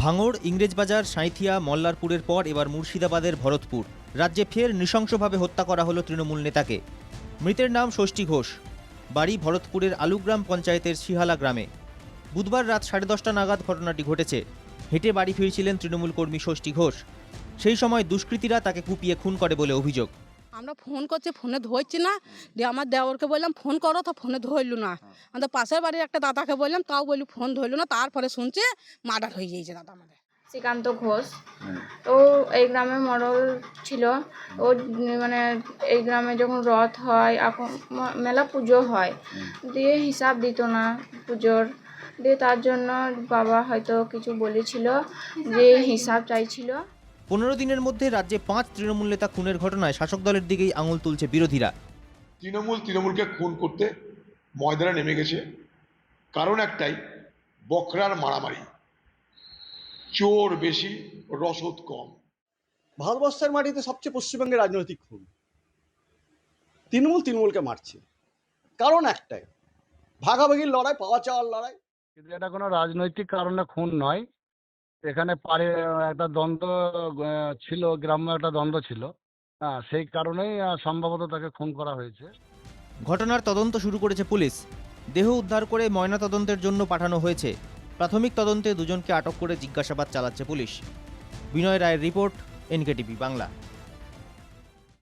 ভাঙড়, ইংরেজবাজার, সাঁইথিয়া, মল্লারপুরের পর এবার মুর্শিদাবাদের ভরতপুর। রাজ্যে ফের নৃশংসভাবে হত্যা করা হলো তৃণমূল নেতাকে। মৃতের নাম ষষ্ঠী ঘোষ। বাড়ি ভরতপুরের আলুগ্রাম পঞ্চায়েতের সিহালা গ্রামে। বুধবার রাত সাড়ে দশটা নাগাদ ঘটনাটি ঘটেছে। হেঁটে বাড়ি ফিরছিলেন তৃণমূল কর্মী ষষ্ঠী ঘোষ। সেই সময় দুষ্কৃতীরা তাকে কুপিয়ে খুন করে বলে অভিযোগ। আমরা ফোন করছি ফোনে ধরছি না। দিয়ে আমার দেওরকে বললাম ফোন করো তো ফোনে ধরলো না। আমাদের পাশের বাড়ির একটা দাদাকে বললাম তাও বলি ফোন ধরলো না। তারপরে শুনছে মার্ডার হয়ে গিয়েছে দাদা আমাদের। শ্রীকান্ত ঘোষ। ও এই গ্রামে মডল ছিল। ও মানে এই গ্রামে যখন রথ হয় এখন মেলা পুজো হয়। দিয়ে হিসাব দিত না পুজোর। দিয়ে তার জন্য বাবা হয়তো কিছু বলেছিল যে হিসাব চাইছিল। পনেরো দিনের মধ্যে রাজ্যে পাঁচ তৃণমূল নেতা খুনের ঘটনায় শাসক দলের দিকেই আঙুল তুলছে বিরোধীরা। তৃণমূল তৃণমূলকে খুন করতে ময়দানে নেমে গেছে। কারণ একটাই বকরার মারামারি। চোর বেশি রসদ কম। ভারতবর্ষের মাটিতে সবচেয়ে পশ্চিমবঙ্গের রাজনৈতিক খুন। তৃণমূল তৃণমূলকে মারছে। কারণ একটাই ভাগাভাগির লড়াই পাওয়া চাওয়ার লড়াই। কিন্তু এটা কোনো রাজনৈতিক কারণে খুন নয়। এখানে পারে, একটা দ্বন্দ্ব ছিল, গ্রাম্য একটা দ্বন্দ্ব ছিল। হ্যাঁ সেই কারণেই সম্ভবত তাকে খুন করা হয়েছে। ঘটনার তদন্ত শুরু করেছে পুলিশ। দেহ উদ্ধার করে ময়না তদন্তের জন্য পাঠানো হয়েছে। প্রাথমিক তদন্তে দুজনকে আটক করে জিজ্ঞাসাবাদ চালাচ্ছে পুলিশ। বিনয় রায়ের রিপোর্ট, এনকেটিভি বাংলা।